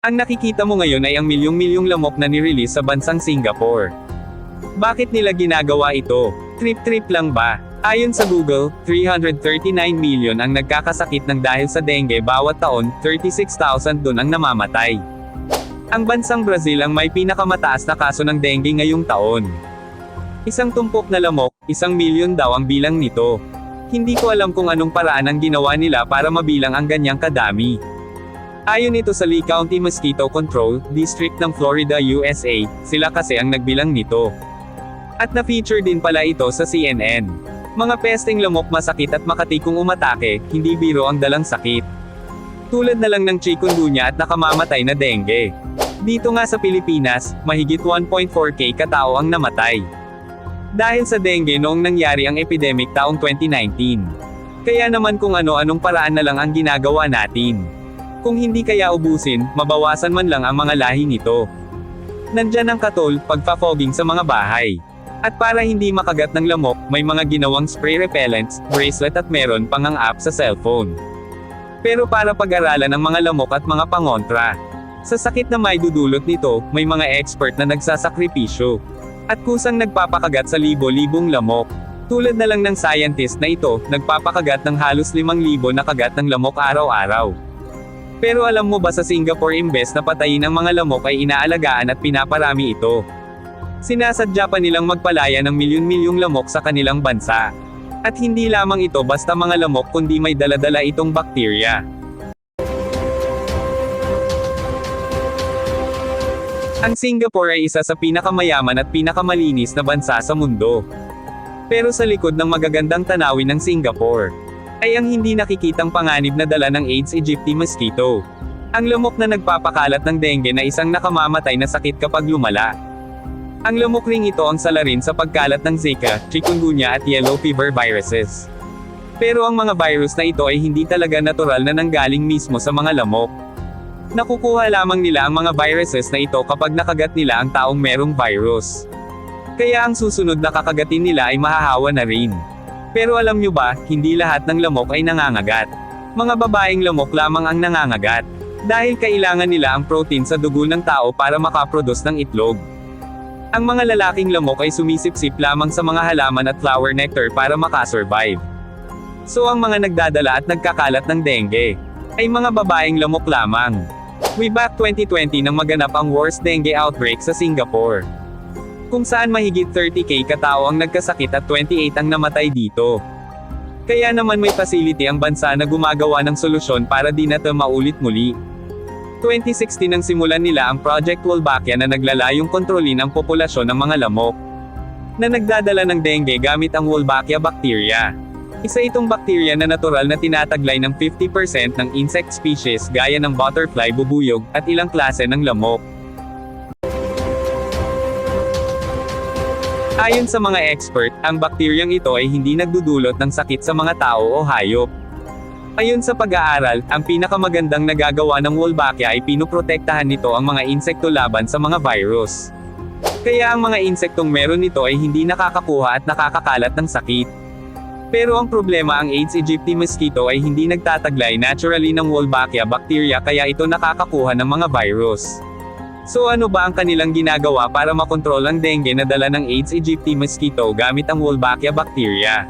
Ang nakikita mo ngayon ay ang milyong-milyong lamok na nirelease sa bansang Singapore. Bakit nila ginagawa ito? Trip-trip lang ba? Ayon sa Google, 339 million ang nagkakasakit ng dahil sa dengue bawat taon, 36,000 dun ang namamatay. Ang bansang Brazil ang may pinakamataas na kaso ng dengue ngayong taon. Isang tumpok na lamok, isang milyon daw ang bilang nito. Hindi ko alam kung anong paraan ang ginawa nila para mabilang ang ganyang kadami. Ayon ito sa Lee County Mosquito Control District ng Florida, USA, sila kasi ang nagbilang nito. At na-feature din pala ito sa CNN. Mga pesteng lamok masakit at makati kung umatake, hindi biro ang dalang sakit. Tulad na lang ng chikungunya at nakamamatay na dengue. Dito nga sa Pilipinas, mahigit 1.4k katao ang namatay. Dahil sa dengue noong nangyari ang epidemic taong 2019. Kaya naman kung ano-anong paraan na lang ang ginagawa natin. Kung hindi kaya ubusin, mabawasan man lang ang mga lahi nito. Nandyan ang katol, pagpa-fogging sa mga bahay. At para hindi makagat ng lamok, may mga ginawang spray repellents, bracelet at meron pang ang app sa cellphone. Pero para pag-aralan ang mga lamok at mga pangontra. Sa sakit na may dudulot nito, may mga expert na nagsasakripisyo. At kusang nagpapakagat sa libo-libong lamok. Tulad na lang ng scientist na ito, nagpapakagat ng halos 5,000 na kagat ng lamok araw-araw. Pero alam mo ba sa Singapore imbes na patayin ang mga lamok ay inaalagaan at pinaparami ito. Sinasadya pa nilang magpalaya ng milyon-milyong lamok sa kanilang bansa. At hindi lamang ito basta mga lamok kundi may daladala itong bakterya. Ang Singapore ay isa sa pinakamayaman at pinakamalinis na bansa sa mundo. Pero sa likod ng magagandang tanawin ng Singapore, ay ang hindi nakikitang panganib na dala ng Aedes aegypti mosquito. Ang lamok na nagpapakalat ng dengue na isang nakamamatay na sakit kapag lumala. Ang lamok ring ito ang salarin sa pagkalat ng Zika, chikungunya at yellow fever viruses. Pero ang mga virus na ito ay hindi talaga natural na nanggaling mismo sa mga lamok. Nakukuha lamang nila ang mga viruses na ito kapag nakagat nila ang taong merong virus. Kaya ang susunod na kakagatin nila ay mahahawa na rin. Pero alam nyo ba, hindi lahat ng lamok ay nangangagat. Mga babaeng lamok lamang ang nangangagat. Dahil kailangan nila ang protein sa dugo ng tao para makaproduce ng itlog. Ang mga lalaking lamok ay sumisipsip lamang sa mga halaman at flower nectar para makasurvive. So ang mga nagdadala at nagkakalat ng dengue, ay mga babaeng lamok lamang. Way back 2020 nang maganap ang worst dengue outbreak sa Singapore. Kung saan mahigit 30k katao ang nagkasakit at 28 ang namatay dito. Kaya naman may facility ang bansa na gumagawa ng solusyon para di na ito maulit muli. 2016 nang simulan nila ang Project Wolbachia na naglalayong kontrolin ang populasyon ng mga lamok. Na nagdadala ng dengue gamit ang Wolbachia bacteria. Isa itong bakterya na natural na tinataglay ng 50% ng insect species gaya ng butterfly bubuyog at ilang klase ng lamok. Ayon sa mga expert, ang bakteryang ito ay hindi nagdudulot ng sakit sa mga tao o hayop. Ayon sa pag-aaral, ang pinakamagandang nagagawa ng Wolbachia ay pinoprotektahan nito ang mga insekto laban sa mga virus. Kaya ang mga insektong meron nito ay hindi nakakakuha at nakakakalat ng sakit. Pero ang problema ang Aedes aegypti mosquito ay hindi nagtataglay naturally ng Wolbachia bacteria kaya ito nakakakuha ng mga virus. So ano ba ang kanilang ginagawa para makontrol ang dengue na dala ng Aedes aegypti mosquito gamit ang Wolbachia bacteria?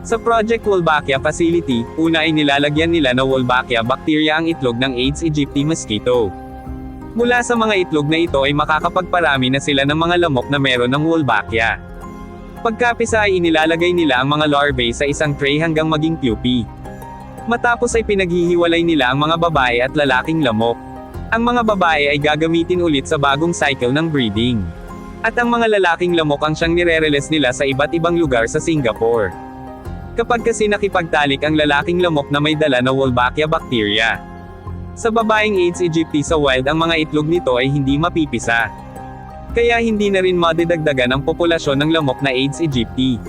Sa Project Wolbachia Facility, una ay nilalagyan nila na Wolbachia bacteria ang itlog ng Aedes aegypti mosquito. Mula sa mga itlog na ito ay makakapagparami na sila ng mga lamok na meron ng Wolbachia. Pagkapisa ay inilalagay nila ang mga larvae sa isang tray hanggang maging pupae. Matapos ay pinaghihiwalay nila ang mga babae at lalaking lamok. Ang mga babae ay gagamitin ulit sa bagong cycle ng breeding. At ang mga lalaking lamok ang siyang nire-release nila sa iba't ibang lugar sa Singapore. Kapag kasi nakipagtalik ang lalaking lamok na may dala na Wolbachia bacteria. Sa babaeng Aedes aegypti sa wild ang mga itlog nito ay hindi mapipisa. Kaya hindi na rin madidagdagan ang populasyon ng lamok na Aedes aegypti.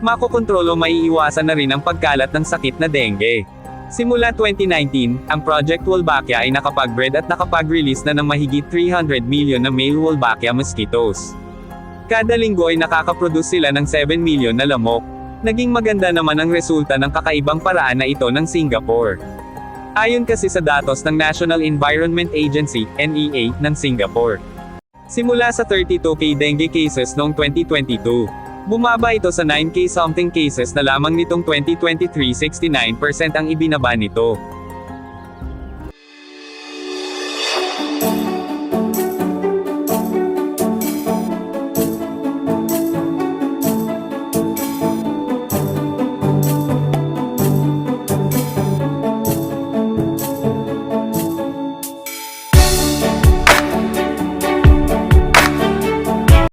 Makokontrolo maiiwasan na rin ang pagkalat ng sakit na dengue. Simula 2019, ang Project Wolbachia ay nakapag-bred at nakapag-release na ng mahigit 300 million na male Wolbachia mosquitoes. Kada linggo ay nakakaproduce sila ng 7 million na lamok. Naging maganda naman ang resulta ng kakaibang paraan na ito ng Singapore. Ayon kasi sa datos ng National Environment Agency, NEA, ng Singapore. Simula sa 32k dengue cases noong 2022. Bumaba ito sa 9k something cases na lamang nitong 2023 69% ang ibinaba nito.